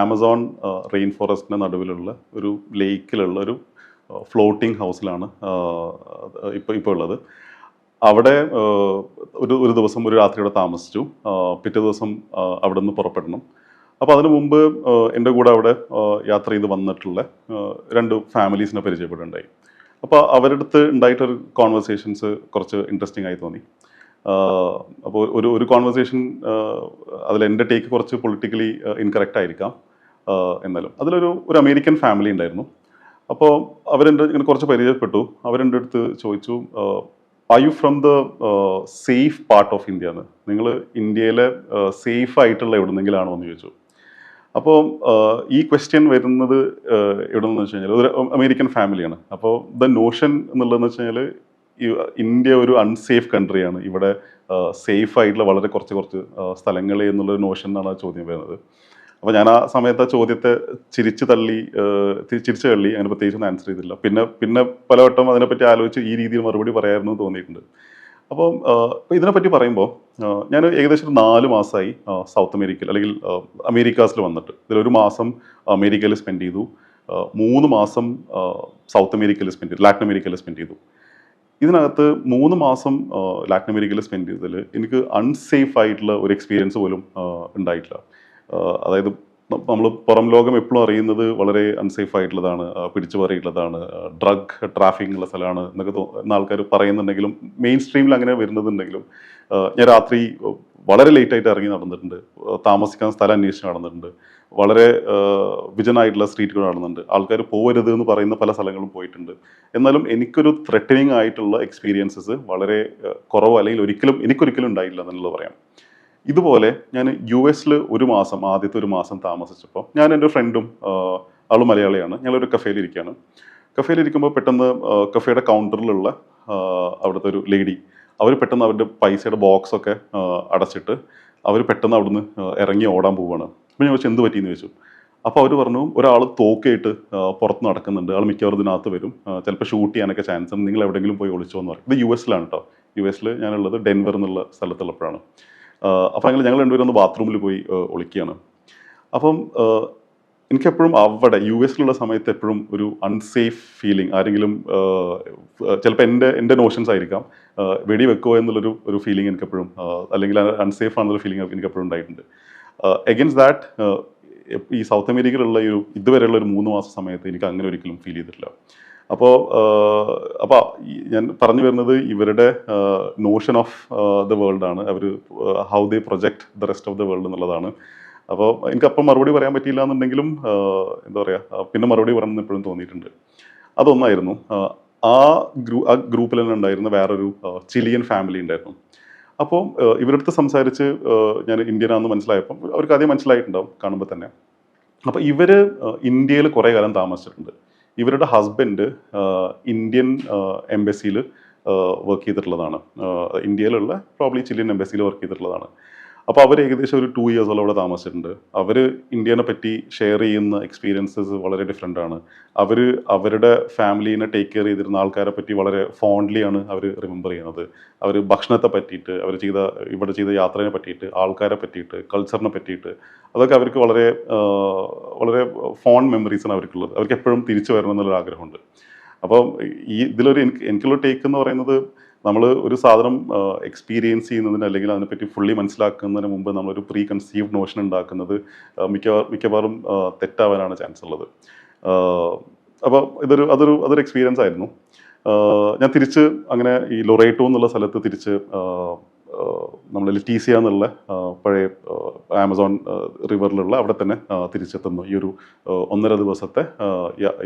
Amazon rain ഫോറസ്റ്റിന്റെ നടുവിലുള്ള ഒരു ലേക്കിലുള്ള ഒരു ഫ്ലോട്ടിംഗ് ഹൗസിലാണ് ഇപ്പോൾ ഇപ്പോൾ ഉള്ളത്. അവിടെ ഒരു ഒരു ദിവസം ഒരു രാത്രി അവിടെ താമസിച്ചു. പിറ്റേ ദിവസം അവിടെ നിന്ന് പുറപ്പെടണം അപ്പോൾ അതിനു മുമ്പ് എന്റെ കൂടെ അവിടെ യാത്ര ചെയ്ത് വന്നിട്ടുള്ള രണ്ട് ഫാമിലീസിനെ പരിചയപ്പെടുകയുണ്ടായി. അപ്പോൾ അവരുടെ അടുത്ത് ഉണ്ടായിട്ടൊരു കോൺവെർസേഷൻസ് കുറച്ച് ഇൻട്രസ്റ്റിംഗ് ആയി തോന്നി. അപ്പോൾ ഒരു ഒരു കോൺവെർസേഷൻ അതിൽ എന്റെ ടേക്ക് കുറച്ച് പൊളിറ്റിക്കലി ഇൻകറക്റ്റ് ആയിരിക്കാം. എന്നാലും അതിലൊരു ഒരു അമേരിക്കൻ ഫാമിലി ഉണ്ടായിരുന്നു. അപ്പോൾ അവരെന്റെ ഇങ്ങനെ കുറച്ച് പരിചയപ്പെട്ടു. അവരെന്റെ അടുത്ത് ചോദിച്ചു I you from the safe part of India എന്ന്. നിങ്ങൾ ഇന്ത്യയിലെ സേഫ് ആയിട്ടുള്ള എവിടെന്നെങ്കിലാണോ? എന്ന് ചോദിച്ചു. അപ്പോൾ ഈ ക്വസ്റ്റ്യൻ വരുന്നത് എവിടെ നിന്ന് വെച്ച് കഴിഞ്ഞാൽ ഒരു അമേരിക്കൻ ഫാമിലിയാണ് അപ്പോൾ ദ നോഷൻ എന്നുള്ളതെന്ന് വെച്ച് കഴിഞ്ഞാൽ ഇന്ത്യ ഒരു അൺസേഫ് കൺട്രിയാണ് ഇവിടെ സേഫ് ആയിട്ടുള്ള വളരെ കുറച്ച് കുറച്ച് സ്ഥലങ്ങൾ എന്നുള്ളൊരു നോഷൻ എന്നാണ് ആ ചോദ്യം വരുന്നത്. അപ്പോൾ ഞാൻ ആ സമയത്ത് ആ ചോദ്യത്തെ ചിരിച്ചു തള്ളി ചിരിച്ചു തള്ളി അങ്ങനെ പ്രത്യേകിച്ചൊന്നും ആൻസർ ചെയ്തില്ല പിന്നെ പിന്നെ പലവട്ടം അതിനെപ്പറ്റി ആലോചിച്ച് ഈ രീതിയിൽ മറുപടി പറയായിരുന്നു തോന്നിയിട്ടുണ്ട്. അപ്പം ഇതിനെപ്പറ്റി പറയുമ്പോൾ ഞാൻ ഏകദേശം ഒരു നാല് മാസമായി സൗത്ത് അമേരിക്കയിൽ അല്ലെങ്കിൽ അമേരിക്കാസിൽ വന്നിട്ട്. ഇതിലൊരു മാസം അമേരിക്കയിൽ സ്പെൻഡ് ചെയ്തു. മൂന്ന് മാസം സൗത്ത് അമേരിക്കയിൽ സ്പെൻഡ് ചെയ്തു ലാറ്റിൻ അമേരിക്കയിൽ സ്പെൻഡ് ചെയ്തു. ഇതിനകത്ത് മൂന്ന് മാസം ലാറ്റിൻ അമേരിക്കയിൽ സ്പെൻഡ് ചെയ്തതിൽ എനിക്ക് അൺസേഫ് ആയിട്ടുള്ള ഒരു എക്സ്പീരിയൻസ് പോലും ഉണ്ടായിട്ടില്ല. അതായത് നമ്മൾ പുറം ലോകം എപ്പോഴും അറിയുന്നത് വളരെ അൺസേഫ് ആയിട്ടുള്ളതാണ് ആഹ് പിടിച്ചു പറിയിട്ടുള്ളതാണ് ഡ്രഗ് ട്രാഫിക് ഉള്ള സ്ഥലമാണ് എന്നൊക്കെ എന്ന ആൾക്കാർ പറയുന്നുണ്ടെങ്കിലും മെയിൻ സ്ട്രീമിൽ അങ്ങനെ വരുന്നതുണ്ടെങ്കിലും ആഹ് ഞാൻ രാത്രി വളരെ ലേറ്റായിട്ട് ഇറങ്ങി നടന്നിട്ടുണ്ട്. താമസിക്കാൻ സ്ഥലം അന്വേഷിച്ച് നടന്നിട്ടുണ്ട്. വളരെ വിജനായിട്ടുള്ള സ്ട്രീറ്റുകൾ നടന്നിട്ടുണ്ട്. ആൾക്കാർ പോകരുത് എന്ന് പറയുന്ന പല സ്ഥലങ്ങളും പോയിട്ടുണ്ട്. എന്നാലും എനിക്കൊരു ത്രെട്ടനിങ് ആയിട്ടുള്ള എക്സ്പീരിയൻസസ് വളരെ കുറവ് അല്ലെങ്കിൽ ഒരിക്കലും എനിക്കൊരിക്കലും ഉണ്ടായില്ല എന്നുള്ളത് പറയാം. ഇതുപോലെ ഞാൻ യു എസിൽ ഒരു മാസം ആദ്യത്തെ ഒരു മാസം താമസിച്ചപ്പോൾ ഞാൻ എന്റെ ഫ്രണ്ടും ആൾ മലയാളിയാണ്. ഞങ്ങളൊരു കഫേയിൽ ഇരിക്കുകയാണ്. കഫേയിൽ ഇരിക്കുമ്പോൾ പെട്ടെന്ന് കഫേയുടെ കൗണ്ടറിലുള്ള അവിടുത്തെ ഒരു ലേഡി അവർ പെട്ടെന്ന് അവരുടെ പൈസയുടെ ബോക്സൊക്കെ അടച്ചിട്ട് അവർ പെട്ടെന്ന് അവിടുന്ന് ഇറങ്ങി ഓടാൻ പോവുകയാണ് അപ്പോൾ ഞാൻ ചോദിച്ചു എന്ത് പറ്റിയെന്ന്? ചോദിച്ചു. അപ്പോൾ അവർ പറഞ്ഞു ഒരാൾ തോക്കായിട്ട് പുറത്ത് നടക്കുന്നുണ്ട്. ആൾ മിക്കവാറും ഇതിനകത്ത് വരും. ചിലപ്പോൾ ഷൂട്ട് ചെയ്യാനൊക്കെ ചാൻസ് ഉണ്ട്. നിങ്ങൾ എവിടെയെങ്കിലും പോയി ഒളിച്ചോ എന്ന് പറയും ഇത് യു എസിലാണ് കേട്ടോ യു എസിൽ ഞാനുള്ളത് ഡെൻവർ എന്നുള്ള സ്ഥലത്തുള്ളപ്പോഴാണ്. അപ്പോൾ അങ്ങനെ ഞങ്ങൾ രണ്ടുപേരും ഒന്ന് ബാത്റൂമിൽ പോയി ഒളിക്കുകയാണ്. അപ്പം എനിക്കെപ്പോഴും അവിടെ യു എസിലുള്ള സമയത്ത് എപ്പോഴും ഒരു അൺസേഫ് ഫീലിംഗ് ആരെങ്കിലും ചിലപ്പോൾ എന്റെ എന്റെ നോഷൻസ് ആയിരിക്കാം. വെടി വെക്കുമോ എന്നുള്ളൊരു ഒരു ഫീലിംഗ് എനിക്കെപ്പോഴും അല്ലെങ്കിൽ അൺസേഫ് ആണെന്നൊരു ഫീലിംഗ് എനിക്കെപ്പോഴും ഉണ്ടായിട്ടുണ്ട്. എഗൻസ്റ്റ് ദാറ്റ് ഈ സൗത്ത് അമേരിക്കയിലുള്ള ഒരു ഇതുവരെയുള്ള ഒരു മൂന്ന് മാസം സമയത്ത് എനിക്ക് അങ്ങനെ ഒരിക്കലും ഫീൽ ചെയ്തിട്ടില്ല. അപ്പോൾ അപ്പോൾ ഞാൻ പറഞ്ഞു വരുന്നത് ഇവരുടെ നോഷൻ ഓഫ് ദ വേൾഡാണ് അവർ how they project the rest of the world എന്നുള്ളതാണ്. അപ്പോൾ എനിക്കപ്പം മറുപടി പറയാൻ പറ്റിയില്ല എന്നുണ്ടെങ്കിലും എന്താ പറയുക പിന്നെ മറുപടി പറയണമെന്ന് എപ്പോഴും തോന്നിയിട്ടുണ്ട്. അതൊന്നായിരുന്നു. ആ, ഗ്രൂ ആ ഗ്രൂപ്പിൽ തന്നെ ഉണ്ടായിരുന്ന വേറൊരു ചിലിയൻ ഫാമിലി ഉണ്ടായിരുന്നു. അപ്പോൾ ഇവരടുത്ത് സംസാരിച്ച് ഞാൻ ഞാൻ ഇന്ത്യനാണെന്ന് മനസ്സിലായപ്പം അവർക്ക് ആദ്യം മനസ്സിലായിട്ടുണ്ടാവും കാണുമ്പോൾ തന്നെ. അപ്പോൾ ഇവർ ഇന്ത്യയിൽ കുറേ കാലം താമസിച്ചിട്ടുണ്ട്. ഇവരുടെ ഹസ്ബൻഡ് ഇന്ത്യൻ എംബസിയിൽ വർക്ക് ചെയ്തിട്ടുള്ളതാണ്. ഇന്ത്യയിലുള്ള പ്രോബ്ലി ചിലിയൻ എംബസിയിൽ വർക്ക് ചെയ്തിട്ടുള്ളതാണ്. അപ്പോൾ അവർ ഏകദേശം ഒരു ടു ഇയേഴ്സോളം അവിടെ താമസിച്ചിട്ടുണ്ട്. അവർ ഇന്ത്യനെ പറ്റി ഷെയർ ചെയ്യുന്ന എക്സ്പീരിയൻസസ് വളരെ ഡിഫറെന്റ് ആണ്. അവർ അവരുടെ ഫാമിലീനെ ടേക്ക് കെയർ ചെയ്തിരുന്ന ആൾക്കാരെ പറ്റി വളരെ ഫോൺലി ആണ് അവർ റിമെമ്പർ ചെയ്യുന്നത്. അവർ ഭക്ഷണത്തെ പറ്റിയിട്ട് അവർ ചെയ്ത ഇവിടെ ചെയ്ത യാത്രയെ പറ്റിയിട്ട് ആൾക്കാരെ പറ്റിയിട്ട് കൾച്ചറിനെ പറ്റിയിട്ട് അതൊക്കെ അവർക്ക് വളരെ വളരെ ഫോൺ മെമ്മറീസാണ് അവർക്കുള്ളത്. അവർക്ക് എപ്പോഴും തിരിച്ചു വരണം എന്നുള്ളൊരു ആഗ്രഹമുണ്ട് അപ്പോൾ ഈ ഇതിലൊരു എനിക്ക് എനിക്കുള്ള ടേക്ക് എന്ന് പറയുന്നത് നമ്മൾ ഒരു സാധനം എക്സ്പീരിയൻസ് ചെയ്യുന്നതിന് അല്ലെങ്കിൽ അതിനെപ്പറ്റി ഫുള്ളി മനസ്സിലാക്കുന്നതിന് മുമ്പ് നമ്മളൊരു പ്രീ കൺസീവ്ഡ് നോഷൻ ഉണ്ടാക്കുന്നത് മിക്കവാറും മിക്കവാറും തെറ്റാവാനാണ് ചാൻസ് ഉള്ളത്. അപ്പോൾ ഇതൊരു അതൊരു അതൊരു എക്സ്പീരിയൻസ് ആയിരുന്നു. ഞാൻ തിരിച്ച് അങ്ങനെ ഈ ലൊറേറ്റോ എന്നുള്ള സ്ഥലത്ത് തിരിച്ച് നമ്മൾ ലിറ്റീസിയ എന്നുള്ള പഴയ ആമസോൺ റിവറിലുള്ള അവിടെ തന്നെ തിരിച്ചെത്തുന്നു. ഈ ഒരു ഒന്നര ദിവസത്തെ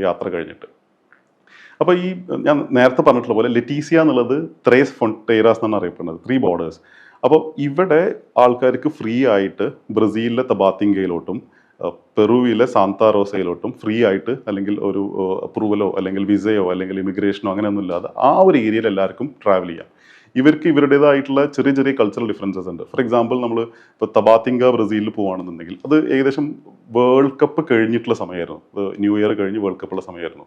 യാത്ര കഴിഞ്ഞിട്ട്. അപ്പോൾ ഈ ഞാൻ നേരത്തെ പറഞ്ഞിട്ടുള്ള പോലെ ലെറ്റീസിയ എന്നുള്ളത് ത്രേസ് ഫൊണ്ടേറാസ് എന്നാണ് അറിയപ്പെടുന്നത് ത്രീ ബോർഡേഴ്സ് അപ്പോൾ ഇവിടെ ആൾക്കാർക്ക് ഫ്രീ ആയിട്ട് ബ്രസീലിലെ തബാത്തിങ്കയിലോട്ടും പെറുവിലെ സാന്താറോസയിലോട്ടും ഫ്രീ ആയിട്ട് അല്ലെങ്കിൽ ഒരു അപ്രൂവലോ അല്ലെങ്കിൽ വിസയോ അല്ലെങ്കിൽ ഇമിഗ്രേഷനോ അങ്ങനെയൊന്നും ഇല്ലാതെ ആ ഒരു ഏരിയയിൽ എല്ലാവർക്കും ട്രാവൽ ചെയ്യാം. ഇവർക്ക് ഇവരുടേതായിട്ടുള്ള ചെറിയ ചെറിയ കൾച്ചറൽ ഡിഫറൻസസ് ഉണ്ട്. ഫോർ എക്സാമ്പിൾ നമ്മൾ ഇപ്പോൾ തബാത്തിങ്ക ബ്രസീലിൽ പോവുകയാണെന്നുണ്ടെങ്കിൽ അത് ഏകദേശം വേൾഡ് കപ്പ് കഴിഞ്ഞിട്ടുള്ള സമയമായിരുന്നു. ന്യൂ ഇയർ കഴിഞ്ഞ് വേൾഡ് കപ്പുള്ള സമയമായിരുന്നു.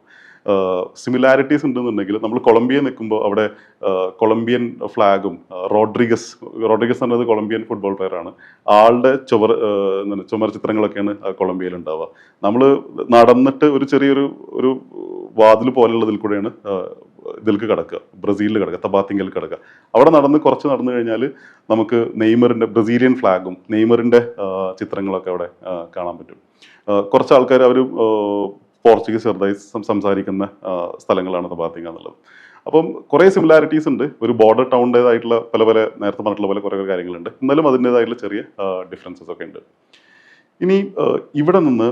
സിമിലാരിറ്റീസ് ഉണ്ടെന്നുണ്ടെങ്കിൽ നമ്മൾ കൊളംബിയ നിൽക്കുമ്പോൾ അവിടെ കൊളംബിയൻ ഫ്ലാഗും റോഡ്രിഗസ് റോഡ്രിഗസ് എന്നത് കൊളംബിയൻ ഫുട്ബോൾ പ്ലെയറാണ് ആളുടെ ചുവർ ചുമർ ചിത്രങ്ങളൊക്കെയാണ് കൊളംബിയയിൽ ഉണ്ടാവുക. നമ്മൾ നടന്നിട്ട് ഒരു ചെറിയൊരു ഒരു വാതിൽ പോലുള്ളതിൽ കൂടെയാണ് ഇതിലേക്ക് കിടക്കുക ബ്രസീലിൽ കിടക്കുക തബാത്തിങ്കൽ കിടക്കുക. അവിടെ നടന്ന് കുറച്ച് നടന്നു കഴിഞ്ഞാൽ നമുക്ക് നെയ്മറിന്റെ ബ്രസീലിയൻ ഫ്ലാഗും നെയ്മറിന്റെ ചിത്രങ്ങളൊക്കെ അവിടെ കാണാൻ പറ്റും. കുറച്ച് ആൾക്കാർ അവർ പോർച്ചുഗീസ് ചെറുതായി സംസാരിക്കുന്ന സ്ഥലങ്ങളാണ് തബാത്തിങ്ങ എന്നുള്ളത് അപ്പം കുറേ സിമിലാരിറ്റീസ് ഉണ്ട്. ഒരു ബോർഡർ ടൗണിന്റേതായിട്ടുള്ള പല പല നേരത്തെ പറഞ്ഞിട്ടുള്ള പല കുറേ കാര്യങ്ങളുണ്ട്. എന്നാലും അതിന്റെതായിട്ടുള്ള ചെറിയ ഡിഫറൻസസ് ഒക്കെ ഉണ്ട്. ഇനി ഇവിടെ നിന്ന്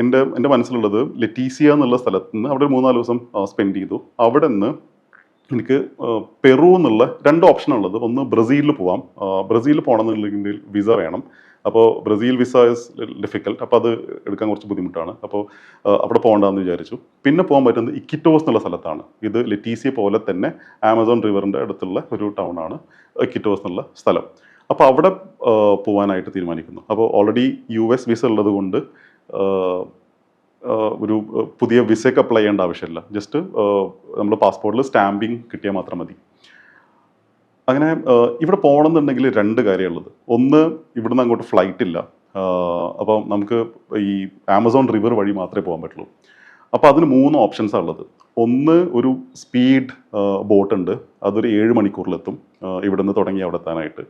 എന്റെ എന്റെ മനസ്സിലുള്ളത് ലെറ്റീസിയ എന്നുള്ള സ്ഥലത്ത് നിന്ന് അവിടെ മൂന്നാൽ ദിവസം സ്പെൻഡ് ചെയ്തു. അവിടെ നിന്ന് എനിക്ക് പെറു എന്നുള്ള രണ്ട് ഓപ്ഷൻ ഉള്ളത്. ഒന്ന് ബ്രസീലിൽ പോവാം. ബ്രസീലിൽ പോകണം എന്നുണ്ടെങ്കിൽ വിസ വേണം. അപ്പോൾ ബ്രസീൽ വിസ ഇസ് ഡിഫിക്കൽട്ട് അപ്പോൾ അത് എടുക്കാൻ കുറച്ച് ബുദ്ധിമുട്ടാണ്. അപ്പോൾ അവിടെ പോകണ്ടെന്ന് വിചാരിച്ചു. പിന്നെ പോകാൻ പറ്റുന്നത് ഇക്കിറ്റോസ് എന്നുള്ള സ്ഥലത്താണ്. ഇത് ലെറ്റീസിയ പോലെ തന്നെ ആമസോൺ റിവറിന്റെ അടുത്തുള്ള ഒരു ടൗൺ ആണ് ഇക്കിറ്റോസ് എന്നുള്ള സ്ഥലം. അപ്പോൾ അവിടെ പോകാനായിട്ട് തീരുമാനിക്കുന്നു. അപ്പോൾ ഓൾറെഡി യു എസ് വിസ ഉള്ളത് കൊണ്ട് ഒരു പുതിയ വിസയ്ക്ക് അപ്ലൈ ചെയ്യേണ്ട ആവശ്യമില്ല. ജസ്റ്റ് നമ്മുടെ പാസ്പോർട്ടിൽ സ്റ്റാമ്പിങ് കിട്ടിയാൽ മാത്രം മതി. അങ്ങനെ ഇവിടെ പോകണമെന്നുണ്ടെങ്കിൽ രണ്ട് കാര്യമുള്ളത്. ഒന്ന് ഇവിടുന്ന് അങ്ങോട്ട് ഫ്ലൈറ്റ് ഇല്ല. അപ്പം നമുക്ക് ഈ ആമസോൺ റിവർ വഴി മാത്രമേ പോകാൻ പറ്റുള്ളൂ. അപ്പോൾ അതിന് മൂന്ന് ഓപ്ഷൻസ് ഉള്ളത്. ഒന്ന് ഒരു സ്പീഡ് ബോട്ട് ഉണ്ട്. അതൊരു ഏഴ് മണിക്കൂറിലെത്തും. ഇവിടെ ഇവിടുന്ന് തുടങ്ങി അവിടെ എത്താനായിട്ട്.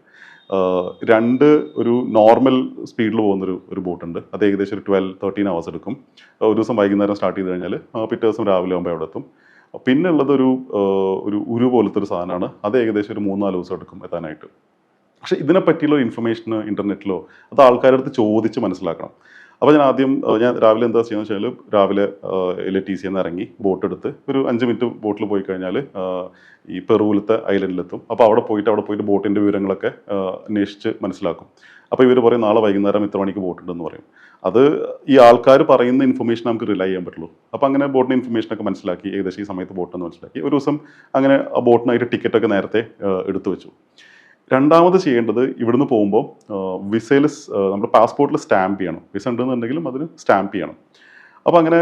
രണ്ട് ഒരു നോർമൽ സ്പീഡിൽ പോകുന്നൊരു ഒരു ബോട്ട് ഉണ്ട്. അത് ഏകദേശം ഒരു ട്വൽവ് തേർട്ടീൻ അവേഴ്സ് എടുക്കും. ഒരു ദിവസം വൈകുന്നേരം സ്റ്റാർട്ട് ചെയ്ത് കഴിഞ്ഞാൽ പിറ്റേ ദിവസം രാവിലെ ആകുമ്പോൾ അവിടെ എത്തും. പിന്നെ ഉള്ളത് ഒരു ഒരു ഉരു പോലത്തെ ഒരു സാധനമാണ്. അത് ഏകദേശം ഒരു മൂന്നാൽ ദിവസം എടുക്കും എത്താനായിട്ട്. പക്ഷെ ഇതിനെ പറ്റിയുള്ള ഇൻഫർമേഷൻ ഇന്റർനെറ്റിലോ അത് ആൾക്കാരുടെ അടുത്ത് ചോദിച്ച് മനസ്സിലാക്കണം. അപ്പോൾ ഞാൻ ആദ്യം ഞാൻ രാവിലെ എന്താ ചെയ്യുന്നത് വെച്ചാൽ രാവിലെ എൽ ടി സി എന്ന് ഇറങ്ങി ബോട്ട് എടുത്ത് ഒരു അഞ്ച് മിനിറ്റ് ബോട്ടിൽ പോയി കഴിഞ്ഞാൽ ഈ പെറുവിലത്തെ ഐലൻഡിലെത്തും. അപ്പോൾ അവിടെ പോയിട്ട് അവിടെ പോയിട്ട് ബോട്ടിന്റെ വിവരങ്ങളൊക്കെ അന്വേഷിച്ച് മനസ്സിലാക്കും. അപ്പോൾ ഇവർ പറയും നാളെ വൈകുന്നേരം ഇത്ര മണിക്ക് ബോട്ട് ഉണ്ടെന്ന് പറയും. അത് ഈ ആൾക്കാർ പറയുന്ന ഇൻഫർമേഷൻ നമുക്ക് റിലൈ ചെയ്യാൻ പറ്റുള്ളൂ. അപ്പോൾ അങ്ങനെ ബോട്ടിന്റെ ഇൻഫർമേഷനൊക്കെ മനസ്സിലാക്കി ഏകദേശം ഈ സമയത്ത് ബോട്ടെന്ന് മനസ്സിലാക്കി. ഒരു ദിവസം അങ്ങനെ ആ ബോട്ടിനായിട്ട് ടിക്കറ്റൊക്കെ നേരത്തെ എടുത്തു വെച്ചു. രണ്ടാമത് ചെയ്യേണ്ടത് ഇവിടുന്ന് പോകുമ്പോൾ വിസയിൽ നമ്മുടെ പാസ്പോർട്ടിൽ സ്റ്റാമ്പ് ചെയ്യണം. വിസ ഉണ്ടെന്നുണ്ടെങ്കിലും അതിന് സ്റ്റാമ്പ് ചെയ്യണം. അപ്പോൾ അങ്ങനെ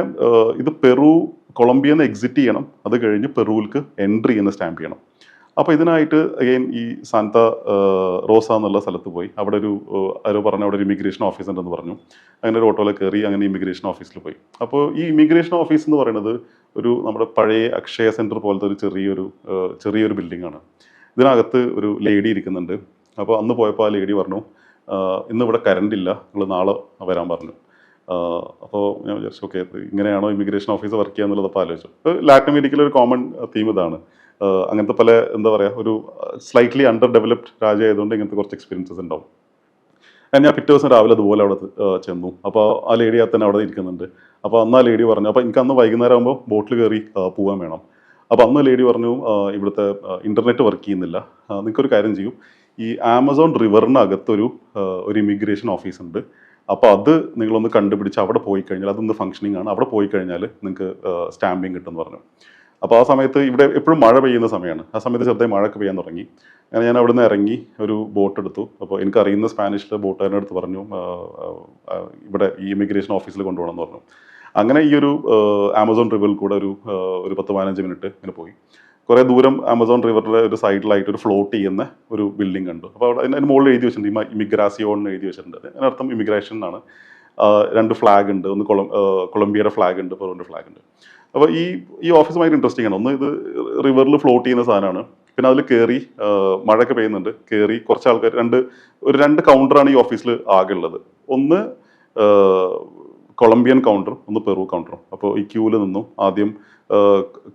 ഇത് പെറു കൊളംബിയ നിന്ന് എക്സിറ്റ് ചെയ്യണം. അത് കഴിഞ്ഞ് പെറുവിൽക്ക് എൻട്രി ചെയ്യുന്ന സ്റ്റാമ്പ് ചെയ്യണം. അപ്പോൾ ഇതിനായിട്ട് അഗൈൻ ഈ സാന്ത റോസ എന്നുള്ള സ്ഥലത്ത് പോയി. അവിടെ ഒരു ആരോ പറഞ്ഞു അവിടെ ഒരു ഇമിഗ്രേഷൻ ഓഫീസ് ഉണ്ടെന്ന് പറഞ്ഞു. അങ്ങനെ ഒരു ഓട്ടോയിൽ കയറി അങ്ങനെ ഇമിഗ്രേഷൻ ഓഫീസിൽ പോയി. അപ്പോൾ ഈ ഇമിഗ്രേഷൻ ഓഫീസ് എന്ന് പറയുന്നത് ഒരു നമ്മുടെ പഴയ അക്ഷയ സെന്റർ പോലത്തെ ഒരു ചെറിയൊരു ചെറിയൊരു ബിൽഡിംഗ് ആണ്. ഇതിനകത്ത് ഒരു ലേഡി ഇരിക്കുന്നുണ്ട്. അപ്പോൾ അന്ന് പോയപ്പോൾ ആ ലേഡി പറഞ്ഞു ഇന്നിവിടെ കറണ്ട് ഇല്ല. നിങ്ങൾ നാളെ വരാൻ പറഞ്ഞു. അപ്പോൾ ഞാൻ വിചാരിച്ചു ഓക്കെ ഇങ്ങനെയാണോ ഇമിഗ്രേഷൻ ഓഫീസ് വർക്ക് ചെയ്യുക എന്നുള്ളതപ്പോൾ ആലോചിച്ചു. ലാറ്റിൻ അമേരിക്കയിലെ ഒരു കോമൺ തീം ഇതാണ്. അങ്ങനത്തെ പല എന്താ പറയുക ഒരു സ്ലൈറ്റ്ലി അണ്ടർ ഡെവലപ്ഡ് രാജ്യമായതുകൊണ്ട് ഇങ്ങനത്തെ കുറച്ച് എക്സ്പീരിയൻസസ് ഉണ്ടാവും. ഞാൻ പിറ്റേ ദിവസം രാവിലെ അതുപോലെ അവിടെ ആ, ചെന്നു. അപ്പോൾ ആ ലേഡി തന്നെ അവിടെ ഇരിക്കുന്നുണ്ട്. അപ്പോൾ അന്ന് ആ ലേഡി പറഞ്ഞു അപ്പോൾ എനിക്ക് അന്ന് വൈകുന്നേരം ആകുമ്പോൾ ബോട്ടിൽ കയറി പോകാൻ വേണം. അപ്പോൾ അന്ന് ലേഡി പറഞ്ഞു ഇവിടുത്തെ ഇന്റർനെറ്റ് വർക്ക് ചെയ്യുന്നില്ല. നിങ്ങൾക്കൊരു കാര്യം ചെയ്യും. ഈ ആമസോൺ റിവറിനകത്തൊരു ഒരു ഇമിഗ്രേഷൻ ഓഫീസ് ഉണ്ട്. അപ്പോൾ അത് നിങ്ങളൊന്ന് കണ്ടുപിടിച്ച് അവിടെ പോയി കഴിഞ്ഞാൽ അതൊന്ന് ഫംഗ്ഷനിങ് ആണ്. അവിടെ പോയി കഴിഞ്ഞാൽ നിങ്ങൾക്ക് സ്റ്റാമ്പിങ് കിട്ടുമെന്ന് പറഞ്ഞു. അപ്പോൾ ആ സമയത്ത് ഇവിടെ എപ്പോഴും മഴ പെയ്യുന്ന സമയമാണ്. ആ സമയത്ത് ചെറുതായി മഴയൊക്കെ പെയ്യാൻ തുടങ്ങി. അങ്ങനെ ഞാൻ അവിടെ നിന്ന് ഇറങ്ങി ഒരു ബോട്ട് എടുത്തു. അപ്പോൾ എനിക്കറിയുന്ന സ്പാനിഷിൽ ബോട്ടുകാരന്റെ അടുത്ത് പറഞ്ഞു ഇവിടെ ഈ ഇമിഗ്രേഷൻ ഓഫീസിൽ കൊണ്ടുപോകണം എന്ന് പറഞ്ഞു. അങ്ങനെ ഈ ഒരു ആമസോൺ റിവറിൽ കൂടെ ഒരു ഒരു പത്ത് പതിനഞ്ച് മിനിറ്റ് ഇങ്ങനെ പോയി. കുറേ ദൂരം ആമസോൺ റിവറിന്റെ ഒരു സൈഡിലായിട്ട് ഒരു ഫ്ലോട്ട് ചെയ്യുന്ന ഒരു ബിൽഡിംഗ് കണ്ടു. അപ്പോൾ അവിടെ അതിന് മുകളിൽ എഴുതി വെച്ചിട്ടുണ്ട് ഇമ ഇമിഗ്രാസിയോൺ എന്ന് എഴുതി വെച്ചിട്ടുണ്ട്. അതിനർത്ഥം ഇമിഗ്രേഷൻ എന്നാണ്. രണ്ട് ഫ്ലാഗ് ഉണ്ട്. ഒന്ന് കൊളം കൊളംബിയയുടെ ഫ്ലാഗ് ഉണ്ട് പെറുവിന്റെ ഫ്ലാഗ് ഉണ്ട്. അപ്പോൾ ഈ ഈ ഓഫീസ് ഭയങ്കര ഇൻട്രസ്റ്റിംഗ് ആണ്. ഒന്ന് ഇത് റിവറിൽ ഫ്ലോട്ട് ചെയ്യുന്ന സാധനമാണ്. പിന്നെ അതിൽ കയറി മഴയൊക്കെ പെയ്യുന്നുണ്ട്. കയറി കുറച്ച് ആൾക്കാർ രണ്ട് ഒരു രണ്ട് കൗണ്ടറാണ് ഈ ഓഫീസിൽ ആകെ ഉള്ളത്. ഒന്ന് കൊളംബിയൻ കൗണ്ടറും ഒന്ന് പെറു കൗണ്ടറും അപ്പോൾ ഈ ക്യൂവിൽ നിന്നും ആദ്യം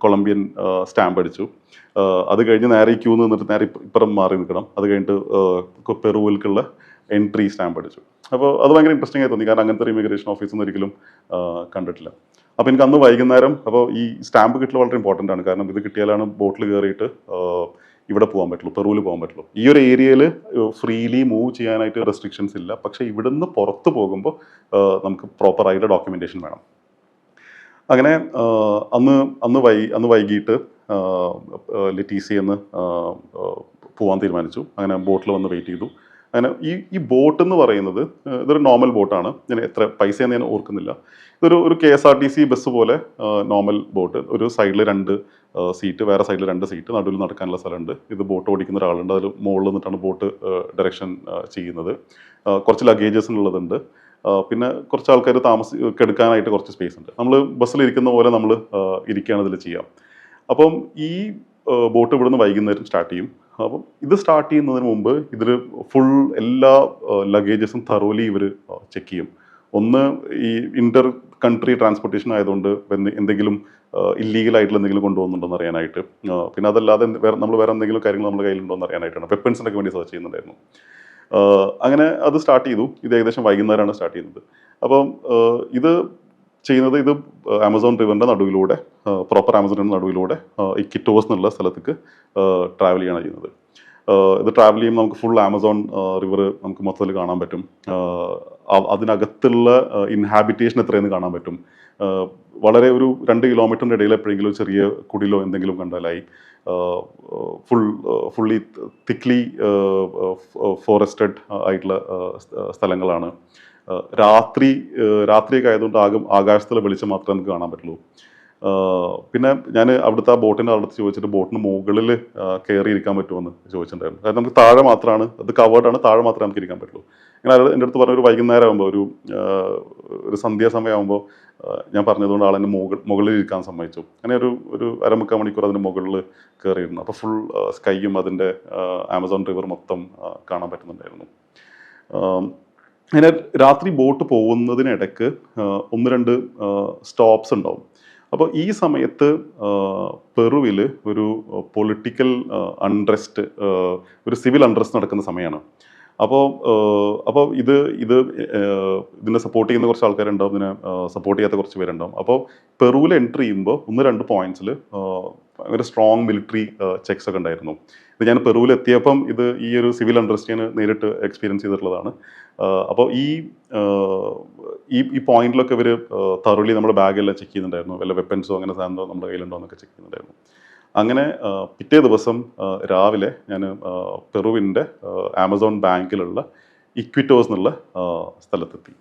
കൊളംബിയൻ സ്റ്റാമ്പ് അടിച്ചു. അത് കഴിഞ്ഞ് നേരെ ഈ ക്യൂ നിന്നിട്ട് നേരെ ഇപ്പുറം മാറി നിൽക്കണം. അത് കഴിഞ്ഞിട്ട് പെറുവിൽക്കുള്ള എൻട്രി സ്റ്റാമ്പ് അടിച്ചു. അപ്പോൾ അത് ഭയങ്കര ഇൻട്രസ്റ്റിംഗ് ആയി തോന്നി. കാരണം അങ്ങനത്തെ ഒരു ഇമിഗ്രേഷൻ ഓഫീസൊന്നും ഒരിക്കലും കണ്ടിട്ടില്ല. അപ്പോൾ എനിക്ക് അന്ന് വൈകുന്നേരം അപ്പോൾ ഈ സ്റ്റാമ്പ് കിട്ടൽ വളരെ ഇമ്പോർട്ടന്റ് ആണ്. കാരണം ഇത് കിട്ടിയാലാണ് ബോട്ടിൽ കയറിയിട്ട് ഇവിടെ പോകാൻ പറ്റുള്ളൂ പെറുവിൽ പോകാൻ പറ്റുള്ളൂ. ഈ ഒരു ഏരിയയിൽ ഫ്രീലി മൂവ് ചെയ്യാനായിട്ട് റെസ്ട്രിക്ഷൻസ് ഇല്ല. പക്ഷേ ഇവിടുന്ന് പുറത്ത് പോകുമ്പോൾ നമുക്ക് പ്രോപ്പറായിട്ട് ഡോക്യുമെന്റേഷൻ വേണം. അങ്ങനെ അന്ന് അന്ന് വൈ അന്ന് വൈകിട്ട് ലിറ്റീസി എന്ന് പോകാൻ തീരുമാനിച്ചു. അങ്ങനെ ബോട്ടിൽ വന്ന് വെയിറ്റ് ചെയ്തു. അങ്ങനെ ഈ ഈ ബോട്ട് എന്ന് പറയുന്നത് ഇതൊരു നോർമൽ ബോട്ടാണ് ഞാൻ എത്ര പൈസയെന്ന് ഞാൻ ഓർക്കുന്നില്ല. ഇതൊരു ഒരു K S R T C bus പോലെ നോർമൽ ബോട്ട് ഒരു സൈഡിൽ രണ്ട് സീറ്റ് വേറെ സൈഡിൽ രണ്ട് സീറ്റ് നടുവിൽ നടക്കാനുള്ള സ്ഥലമുണ്ട്. ഇത് ബോട്ട് ഓടിക്കുന്ന ഒരാളുണ്ട്. അതിൽ മുകളിൽ നിന്നിട്ടാണ് ബോട്ട് ഡയറക്ഷൻ ചെയ്യുന്നത്. കുറച്ച് ലഗേജസ് ഉള്ളതുണ്ട്. പിന്നെ കുറച്ച് ആൾക്കാർ താമസി കെടുക്കാനായിട്ട് കുറച്ച് സ്പേസ് ഉണ്ട്. നമ്മൾ ബസ്സിൽ ഇരിക്കുന്ന പോലെ നമ്മൾ ഇരിക്കുകയാണ് ഇതിൽ ചെയ്യാം. അപ്പം ഈ ബോട്ട് ഇവിടുന്ന് വൈകുന്നേരം സ്റ്റാർട്ട് ചെയ്യും. അപ്പം ഇത് സ്റ്റാർട്ട് ചെയ്യുന്നതിന് മുമ്പ് ഇതിൽ ഫുൾ എല്ലാ ലഗേജസും തറോലി ഇവർ ചെക്ക് ചെയ്യും. ഒന്ന് ഈ ഇന്റർ കൺട്രി ട്രാൻസ്പോർട്ടേഷൻ ആയതുകൊണ്ട് എന്ത് എന്തെങ്കിലും ഇല്ലീഗൽ ആയിട്ടുള്ള എന്തെങ്കിലും കൊണ്ടുപോകുന്നുണ്ടെന്ന് അറിയാനായിട്ട്. പിന്നെ അതല്ലാതെ വേറെ നമ്മൾ വേറെ എന്തെങ്കിലും കാര്യങ്ങൾ നമ്മുടെ കയ്യിലുണ്ടോ എന്ന് അറിയാനായിട്ടാണ്. വെപ്പൺസിനൊക്കെ വേണ്ടി സെർച്ച് ചെയ്യുന്നുണ്ടായിരുന്നു. അങ്ങനെ അത് സ്റ്റാർട്ട് ചെയ്തു. ഇത് ഏകദേശം വൈകുന്നേരമാണ് സ്റ്റാർട്ട് ചെയ്യുന്നത്. അപ്പം ഇത് ചെയ്യുന്നത് ഇത് ആമസോൺ റിവറിന്റെ നടുവിലൂടെ പ്രോപ്പർ ആമസോൺ റിവറിന്റെ നടുവിലൂടെ ഈ കിറ്റോസ് എന്നുള്ള സ്ഥലത്തേക്ക് ട്രാവൽ ചെയ്യാണ് ചെയ്യുന്നത്. ഇത് ട്രാവൽ ചെയ്യുമ്പോൾ നമുക്ക് ഫുൾ ആമസോൺ റിവർ നമുക്ക് മൊത്തത്തിൽ കാണാൻ പറ്റും. അതിനകത്തുള്ള ഇൻഹാബിറ്റേഷൻ എത്രയെന്ന് കാണാൻ പറ്റും. വളരെ ഒരു രണ്ട് കിലോമീറ്ററിന്റെ ഇടയിൽ എപ്പോഴെങ്കിലും ചെറിയ കുടിലോ എന്തെങ്കിലും കണ്ടാലായി. ഫുൾ ഫുള്ളി തിക്ലി ഫോറസ്റ്റഡ് ആയിട്ടുള്ള സ്ഥലങ്ങളാണ്. രാത്രി രാത്രിയൊക്കെ ആയതുകൊണ്ട് ആകും ആകാശത്തിലെ വെളിച്ചം മാത്രമേ നമുക്ക് കാണാൻ പറ്റുള്ളൂ. പിന്നെ ഞാൻ അവിടുത്തെ ആ ബോട്ടിന്റെ അടുത്ത് ചോദിച്ചിട്ട് ബോട്ടിന് മുകളിൽ കയറി ഇരിക്കാൻ പറ്റുമെന്ന് ചോദിച്ചിട്ടുണ്ടായിരുന്നു. കാരണം നമുക്ക് താഴെ മാത്രമാണ് അത് കവേർഡാണ് താഴെ മാത്രമേ നമുക്ക് ഇരിക്കാൻ പറ്റുള്ളൂ. അയാൾ എന്റെ അടുത്ത് പറഞ്ഞ ഒരു വൈകുന്നേരം ആകുമ്പോൾ ഒരു ഒരു സന്ധ്യാസമയമാകുമ്പോൾ ഞാൻ പറഞ്ഞതുകൊണ്ട് ആളെന്നെ മുകൾ മുകളിൽ ഇരിക്കാൻ സമ്മതിച്ചു. അങ്ങനെ ഒരു ഒരു അരമുക്കാൽ മണിക്കൂർ അതിന്റെ മുകളിൽ കയറിയിരുന്നു അപ്പോൾ ഫുൾ സ്കൈയും അതിന്റെ ആമസോൺ റിവർ മൊത്തം കാണാൻ പറ്റുന്നുണ്ടായിരുന്നു. അങ്ങനെ രാത്രി ബോട്ട് പോകുന്നതിനിടയ്ക്ക് ഒന്ന് രണ്ട് സ്റ്റോപ്സ് ഉണ്ടാവും. അപ്പോൾ ഈ സമയത്ത് പെറുവിൽ ഒരു പൊളിറ്റിക്കൽ അൺട്രസ്റ്റ് ഒരു സിവിൽ അൺട്രസ്റ്റ് നടക്കുന്ന സമയമാണ് അപ്പോൾ അപ്പോൾ ഇത് ഇത് ഇതിനെ സപ്പോർട്ട് ചെയ്യുന്ന കുറച്ച് ആൾക്കാരുണ്ടാവും ഇതിനെ സപ്പോർട്ട് ചെയ്യാത്ത കുറച്ച് പേരുണ്ടാവും. അപ്പോൾ പെറുവിൽ എൻട്രി ചെയ്യുമ്പോൾ ഒന്ന് രണ്ട് പോയിന്റ്സിൽ ഭയങ്കര സ്ട്രോങ് മിലിറ്ററി ചെക്സ് ഒക്കെ ഉണ്ടായിരുന്നു. ഇത് ഞാൻ പെറുവിൽ എത്തിയപ്പം ഇത് ഈ ഒരു സിവിൽ അണ്ടർസ്റ്റാൻഡ് നേരിട്ട് എക്സ്പീരിയൻസ് ചെയ്തിട്ടുള്ളതാണ്. അപ്പോൾ ഈ ഈ ഈ പോയിന്റിലൊക്കെ ഇവർ തറുളി നമ്മുടെ ബാഗെല്ലാം ചെക്ക് ചെയ്യുന്നുണ്ടായിരുന്നു. വല്ല വെപ്പൻസോ അങ്ങനെ സാധനം നമ്മുടെ കയ്യിലുണ്ടോ എന്നൊക്കെ ചെക്ക് ചെയ്യുന്നുണ്ടായിരുന്നു. അങ്ങനെ പിറ്റേ ദിവസം രാവിലെ ഞാൻ പെറുവിന്റെ ആമസോൺ ബാങ്കിലുള്ള ഇക്വിറ്റോസ് എന്നുള്ള സ്ഥലത്തെത്തി.